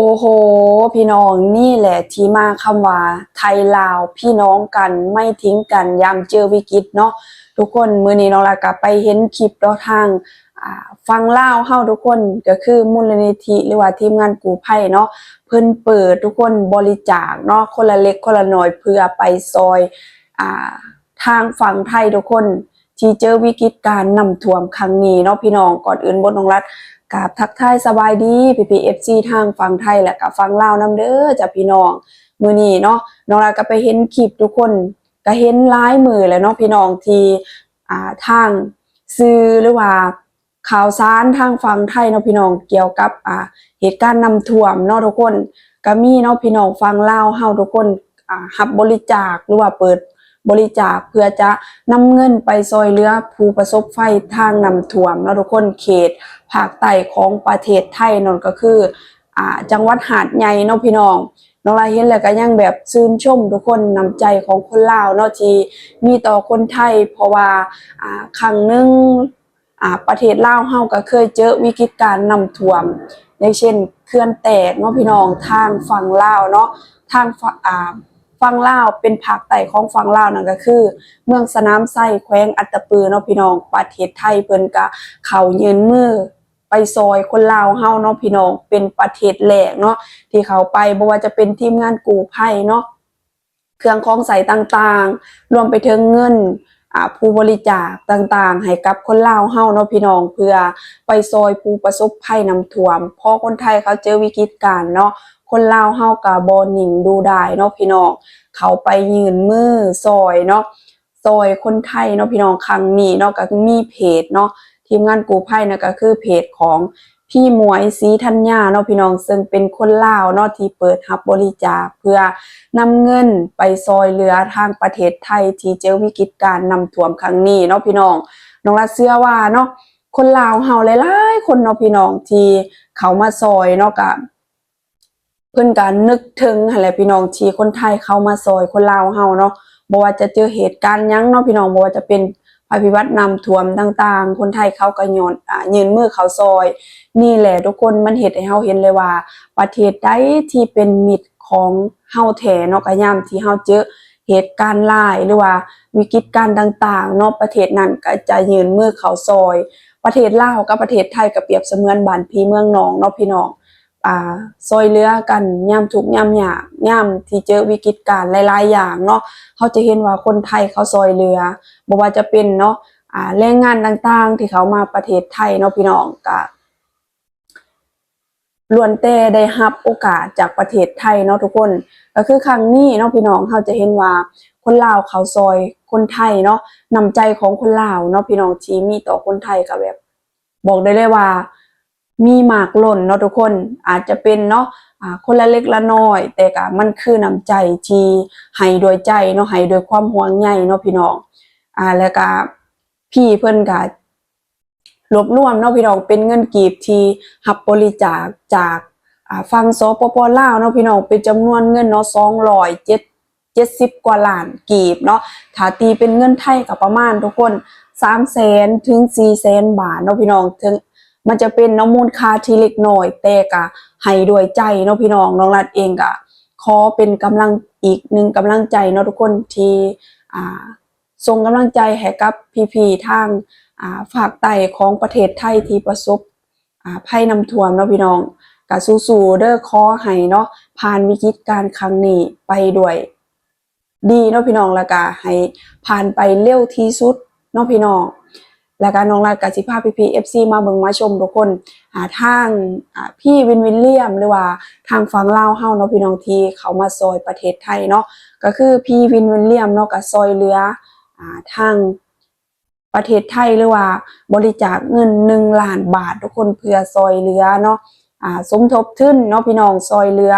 โอ้โห พี่น้องนี่แหละที่มาคำว่า ไทยลาวพี่น้องกันไม่ทิ้งกันยามเจอวิกฤตเนาะทุกคนมือนี้น้องลากลับไปเห็นคลิปแล้วทางฟังเล่าเฮาทุกคนก็คือมูลนิธิหรือว่าทีมงานกู้ภัยเนาะเพิ่นเปิดทุกคนบริจาคเนาะคนละเล็กคนละน้อยเพื่อไปซอยอทางฝั่งไทยทุกคนที่เจอวิกฤตการน้ำท่วมครั้งนี้เนาะพี่น้องก่อนอื่นบนของรัฐ กับทักทายสบายดีพีพีเอฟซีทางฝั่งไทยและกับฝั่งลาวนํเด้อจ้ะพี่น้องมือนี้เนาะน้องลาก็ไปเห็นคลิปทุกคนก็เห็นลายมือแล้วเนาะพี่น้องที่อ่าทางสื่อหรือว่าข่าวสารทางฝั่งไทยเนาะพี่น้องเกี่ยวกับอ่าเหตุการณ์น้ำท่วมเนาะทุกคนก็มีเนาะพี่น้องฝั่งลาวเฮาทุกคนอ่ารับบริจาคหรือว่าเปิด บริจาคเพื่อจะนำเงินไปซอยเหลือผู้ประสบไฟทางนำท่วมเนาะทุกคนเขตภาคใต้ของประเทศไทยนั่นก็คืออ่าจังหวัดหาดใหญ่เนาะพี่น้องน้องลายเห็นแล้วก็ยังแบบชื่นชมทุกคนน้ำใจของคนลาวเนาะที่มีต่อคนไทย เพราะว่าอ่าครั้งหนึงอ่าประเทศลาวเฮาก็เคยเจอวิกฤตการนำท่วม อย่างเช่นเขื่อนแตกเนาะพี่น้องทางฝั่งลาวเนาะทางฝั่งอ่า ฝั่งลาวเป็นภาคใต้ของฝั่งลาวนั่นก็คือ เมืองสนามไส้แขวงอัตตปือเนาะพี่น้องประเทศไทยเพิ่นก็เข้ายืนมือไปซอยคนลาวเฮาเนาะพี่น้องเป็นประเทศแรกเนาะที่เขาไปบ่ว่าจะเป็นทีมงานกู้ภัยเนาะเครื่องของใส่ต่างๆ รวมไปถึงเงินผู้บริจาคต่างๆ ให้กับคนลาวเฮาเนาะพี่น้องเพื่อไปซอยผู้ประสบภัยน้ำท่วมเพราะคนไทยเขาเจอวิกฤตการณ์เนาะ คนลาวเฮาก็บ่นิ่งดูได้เนาะพี่น้อง เขาไปยืนมือซอยเนาะซอยคนไทยเนาะพี่น้องครั้งนี้เนาะก็มีเพจเนาะทีมงานกู้ภัยนะก็คือเพจของพี่มวยศรีธัญญาเนาะพี่น้องซึ่งเป็นคนลาวเนาะที่เปิดรับบริจาคเพื่อนำเงินไปซอยเหลือทางประเทศไทยที่เจอวิกฤตการน้ำท่วมครั้งนี้เนาะพี่น้องน้องรัดเชื่อว่าเนาะคนลาวเฮาหลายๆคนเนาะพี่น้องที่เขามาซอยเนาะก็ เพิ่อนก็นึกถึงหั่นแหละพี่น้องที่คนไทยเข้ามาซอยคนลาวเฮาเนาะบ่ว่าจะเจอเหตุการณ์ยังเนาะพี่น้องบ่ว่าจะเป็นภัยพิบัติน้ำท่วมต่างๆ คนไทยเขาก็ยอนอ่ายืนมือเขาซอย นี่แหละทุกคนมันเห็นให้เฮาเห็นเลยว่า ประเทศใดที่เป็นมิตรของเฮาแท้เนาะก็ยามที่เฮาเจอเหตุการณ์ร้ายหรือว่าวิกฤตการณ์ต่างๆเนาะประเทศนั้นก็จะยืนมือเขาซอย ประเทศลาวกับประเทศไทยก็เปรียบเสมือนบ้านพี่เมืองน้องเนาะพี่น้อง อ่าซอยเหลือกันย่ามทุกย่ามยากย่ามที่เจอวิกฤตการณ์หลายๆอย่างเนาะเขาจะเห็นว่าคนไทยเขาซอยเหลือบ่ว่าจะเป็นเนาะอ่าแรงงานต่างๆ ที่เขามาประเทศไทยเนาะพี่น้องก็ล้วนแต่ได้รับโอกาสจากประเทศไทยเนาะทุกคน ก็คือครั้งนี้เนาะพี่น้องเขาจะเห็นว่าคนลาวเขาซอยคนไทยเนาะน้ำใจของคนลาวเนาะพี่น้องที่มีต่อคนไทยก็แบบ บอกได้เลยว่า มีหมากหล่นเนาะทุกคนอาจจะเป็นเนาะคนละเล็กละน้อย แต่ก็มันคือน้ำใจที่ให้โดยใจเนาะให้โดยความห่วงใยเนาะพี่น้องอ่าแล้วก็พี่เพิ่อนก็รวบรวมเนาะพี่น้องเป็นเงินกีบที่รับบริจาคจากอ่าฝั่งสปปลาวเนาะพี่น้องเป็นจำนวนเงินเนาะ207 70กว่าล้านกีบเนาะถ้าตีเป็นเงินไทยก็ประมาณทุกคน3แสนถึง4แสนบาทเนาะพี่น้องถึง มันจะเป็นน้ำมูลค่าที่เล็กน้อย แต่ก็ให้ด้วยใจเนาะพี่น้องน้องรัดเองก็ขอเป็นกำลังอีกหนึ่งกำลังใจเนาะทุกคนที่อ่าส่งกำลังใจให้กับพี่ๆทางอ่าฝากไตของประเทศไทยที่ประสบอ่าภัยน้ำท่วมเนาะพี่น้องก็สู้ๆเด้อขอให้เนาะผ่านวิกฤตการครั้งนี้ไปด้วยดีเนาะพี่น้องล้วก็ให้ผ่านไปเร็วที่สุดเนาะพี่น้อง แล้วก็น้องรัดกับสิภาพพีพีเอฟซีมาเบิ่งมาชมทุกคนหาทางพี่วินวินเลียมหรือว่าทางฝั่งลาเฮาเนาะพี่น้องที่เขามาซอยประเทศไทยเนาะก็คือพี่วินวินเลียมเนาะกับซอยเรืออทางประเทศไทยหรือว่าบริจาคเงินหนึ่งล้านบาททุกคนเพื่อซอยเรือเนาะสมทบทุนเนาะพี่น้องซอยเรือ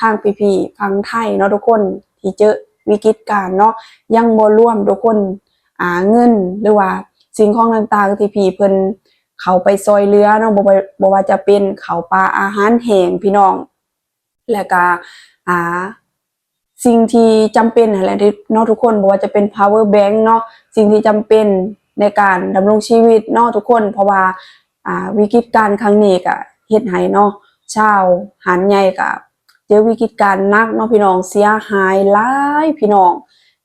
ทางพีพีฝั่งไทยเนาะทุกคนที่เจอวิกฤตการณ์เนาะยังบ่ร่วมทุกคนเงินหรือว่า สิ่งของต่างๆ ที่พี่เพิ่นเขาไปซอยเรือเนาะบ่บ่ว่าจะเป็นเขาปลาอาหารแห้งพี่น้อง แล้วก็อ่าสิ่งที่จำเป็นอะไรที่เนาะทุกคนบ่ว่าจะเป็น power bank เนาะสิ่งที่จำเป็นในการดำรงชีวิตเนาะทุกคน เพราะว่าอ่าวิกฤตการณ์ครั้งนี้ก็เฮ็ดให้เนาะชาวหาดใหญ่กับเจอวิกฤตการณ์หนักเนาะพี่น้องเสียหายหลายพี่น้อง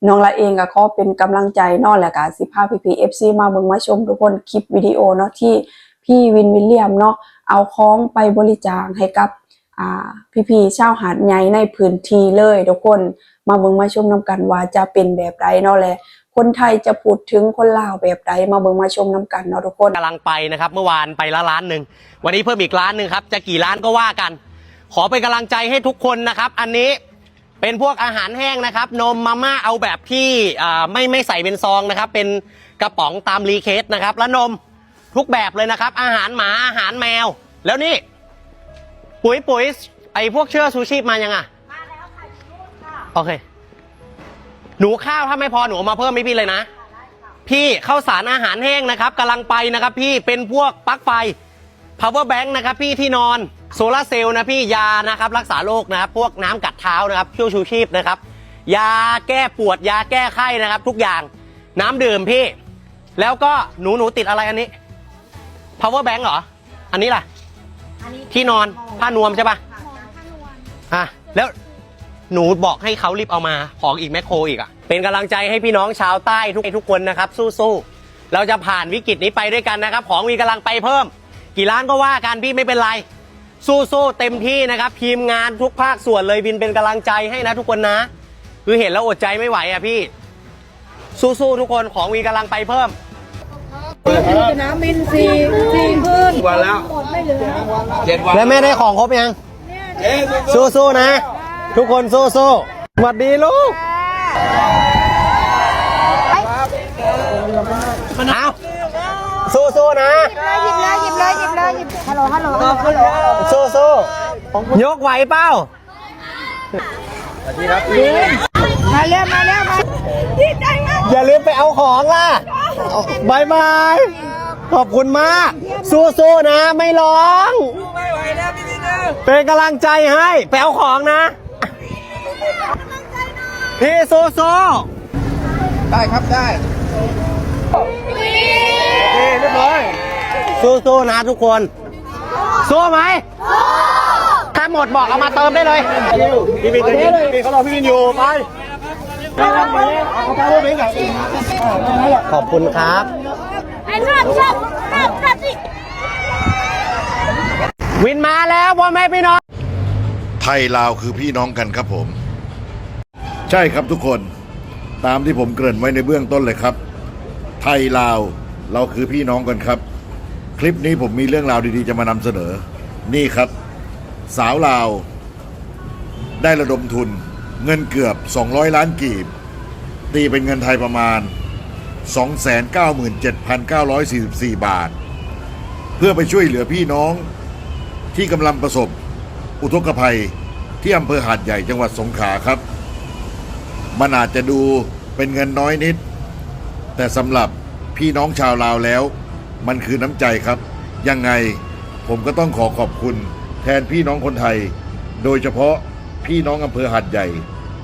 น้องละเองก็ขอเป็นกำลังใจนาะแหล้วก็สิพาพี่พีเอฟซีมาเบิ่งมาชมทุกคนคลิปวิดีโอเนาะที่พี่วินวิลเลียมเนาะเอาของไปบริจาคให้กับอ่พี่ชาวหาดใหญ่ในพื้นที่เลยทุกคนมาเบิ่งมาชมนํกันว่าจะเป็นแบบใดเนาะแหละคนไทยจะพูดถึงคนลาวแบบใดมาเบิ่งมาชมนํกันเนาะทุกคนกำลังไปนะครับ เมื่อวานไปละล้านหนึ่งวันนี้เพิ่มอีกล้านหนึ่งครับ จะกี่ล้านก็ว่ากัน ขอเป็นกำลังใจให้ทุกคนนะครับ อันนี้ เป็นพวกอาหารแห้งนะครับ นมมาม่าเอาแบบที่อ่าไม่ไม่ใส่เป็นซองนะครับ เป็นกระป๋องตามรีเคสนะครับ แล้วนมทุกแบบเลยนะครับ อาหารหมาอาหารแมว แล้วนี่ ปุ๋ยปุ๋ยไอพวกเชื่อชูชีพมายังอะ มาแล้วค่ะอยู่นู่นค่ะโอเค หนูข้าวถ้าไม่พอหนูเอามาเพิ่มให้พี่เลยนะพี่ข้าวสารอาหารแห้งนะครับกำลังไปนะครับ พี่เป็นพวกปลั๊กไฟ power bank นะครับ พี่ที่นอน โซลาร์เซลล์นะพี่ยานะครับรักษาโรคนะครับพวกน้ำกัดเท้านะครับช่วยชูชีพนะครับยาแก้ปวดยาแก้ไข้นะครับ ทุกอย่างน้ำดื่มพี่ แล้วก็หนูหนูติดอะไรอันนี้ power bank เหรอ อันนี้ล่ะอันนี้ที่นอนผ้านวมใช่ปะค่ะนอนผ้านวลอะแล้วหนูบอกให้เขารีบเอามาของอีกแมคโครอีกอะ เป็นกำลังใจให้พี่น้องชาวใต้ทุกทุกคนนะครับ สู้ๆเราจะผ่านวิกฤตนี้ไปด้วยกันนะครับ ของมีกำลังไปเพิ่ม กี่ล้านก็ว่ากันพี่ไม่เป็นไร สู้ๆเต็มที่นะครับทีมงานทุกภาคส่วนเลยบินเป็นกำลังใจให้นะทุกคนนะ คือเห็นแล้วอดใจไม่ไหวอะพี่ สู้ๆทุกคนของมีกำลังไปเพิ่มสนามบินสี่สี่พื้นวันแล้วหมดไม่เหลือเจ็ดวันแล้วแม่ได้ของครบยังสู้ๆนะ ทุกคนสู้ๆสวัสดีลูกเอาสู้ๆนะ เลยหยิบฮัลโหลฮัลโหลฮัลโหลสู้ๆยกไหวเป้ามาเร็วมาเร็วมาดีใจมากอย่าลืมไปเอาของล่ะบายบายขอบคุณมาก สู้ๆนะไม่ร้องเป็นกำลังใจให้ไปเอาของนะพี่สู้ๆได้ครับได้เรียบร้อยสู้ๆนะทุกคน สู้ไหมถ้าหมดบอกเอามาเติมได้เลย พี่บินพี่เขารอพี่บินอยู่ไปขอบคุณครับไอ้รอบชอบรอบรอบสิวินมาแล้วพ่อแม่พี่น้องไทยลาวคือพี่น้องกันครับผม ใช่ครับทุกคนตามที่ผมเกริ่นไว้ในเบื้องต้นเลยครับ ไทยลาวเราคือพี่น้องกันครับ คลิปนี้ผมมีเรื่องราวดีๆ จะมานำเสนอ นี่ครับ สาวลาว ได้ระดมทุนเงินเกือบ 200 ล้านกีบ ตีเป็นเงินไทยประมาณ 297,944 บาท เพื่อไปช่วยเหลือพี่น้องที่กำลังประสบ อุทกภัยที่อำเภอหาดใหญ่จังหวัดสงขลาครับ มันอาจจะดูเป็นเงินน้อยนิด แต่สำหรับพี่น้องชาวลาวแล้ว มันคือน้ำใจครับ ยังไงผมก็ต้องขอขอบคุณ แทนพี่น้องคนไทย โดยเฉพาะพี่น้องอำเภอหาดใหญ่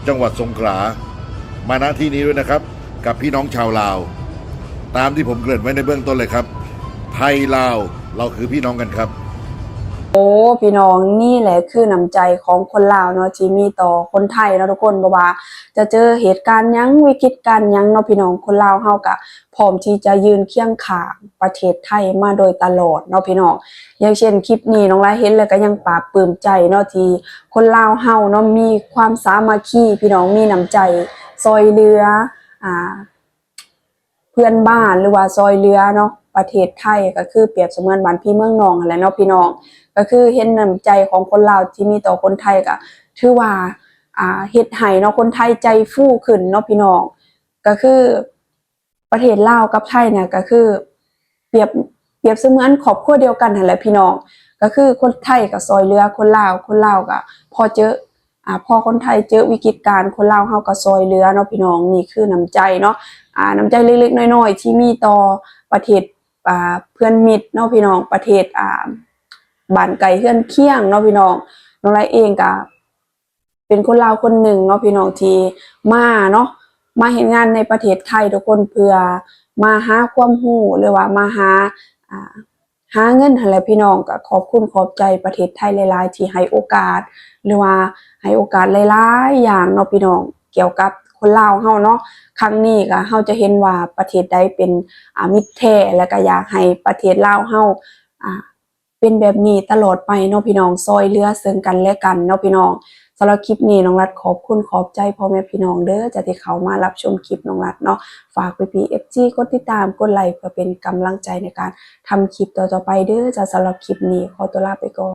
จังหวัดสงขลา มาณที่นี้ด้วยนะครับ กับพี่น้องชาวลาว ตามที่ผมเกริ่นไว้ในเบื้องต้นเลยครับ ไทยลาวเราคือพี่น้องกันครับ โอ้พี่น้องนี่แหละคือน้ำใจของคนลาวเนาะที่มีต่อคนไทยเนาะทุกคนบ่ว่า จะเจอเหตุการณ์ยังวิกฤตการณ์ยังเนาะพี่น้องคนลาวเฮาก็พร้อมที่จะยืนเคียงข้างประเทศไทยมาโดยตลอดเนาะพี่น้องอย่างเช่นคลิปนี้น้องลายเห็นแล้วก็ยังปลาบปลื้มใจเนาะที่คนลาวเฮาเนาะมีความสามัคคีพี่น้องมีน้ำใจซอยเหลืออ่าเพื่อนบ้านหรือว่าซอยเรือเนาะ ประเทศไทยก็คือเปรียบเสมือนบ้านพี่เมืองนองอะไรเนาะพี่น้อง ก็คือเห็นน้ำใจของคนลาวที่มีต่อคนไทยก็ถือว่าอ่าเฮ็ดให้เนาะคนไทยใจฟูขึ้นเนาะพี่น้องก็คือประเทศลาวกับไทยเนี่ยก็คือเปรียบเปรียบเสมือนครอบครัวเดียวกันนั่นแหละพี่น้อง ก็คือคนไทยกับซอยเรือคนลาวคนลาวก็พอเจออ่าพอคนไทยเจอวิกฤตการณ์คนลาวเฮาก็ซอยเรือเนาะพี่น้องนี่คือน้ำใจเนาะอ่าน้ำใจเล็กๆน้อยๆ ที่มีต่อประเทศ เพื่อนมิตรเนาะพี่น้องประเทศอ่าบ้านไก่เพื่อนเคียงเนาะพี่น้องน้องไรเองก็เป็นคนลาวคนหนึ่งเนาะพี่น้องที่มาเนาะมาเห็นงานในประเทศไทยทุกคนเพื่อมาหาความรู้หรือว่ามาหาอ่าหาเงินหั่นแหละพี่น้องก็ขอบคุณขอบใจประเทศไทยหลาย ๆ ที่ให้โอกาส หรือว่าให้โอกาสหลาย ๆ อย่างเนาะพี่น้องเกี่ยวกับ คนลาวเฮาเนาะครั้งนี้ก็เฮาจะเห็นว่าประเทศใดเป็นอ่ามิตรแท้แล้วก็อยากให้ประเทศลาวเฮาอ่าเป็นแบบนี้ตลอดไปเนาะพี่น้องซอยเลือซึ่งกันและกันเนาะพี่น้องสำหรับคลิปนี้น้องรัฐขอบคุณขอบใจพ่อแม่พี่น้องเด้อจะที่เขามารับชมคลิปน้องรัฐเนาะฝากไปพีเอฟจีกดติดตามกดไลค์เพื่อเป็นกำลังใจในการทำคลิปต่อๆไปเด้อจะสำหรับคลิปนี้ขอตัวลาไปก่อน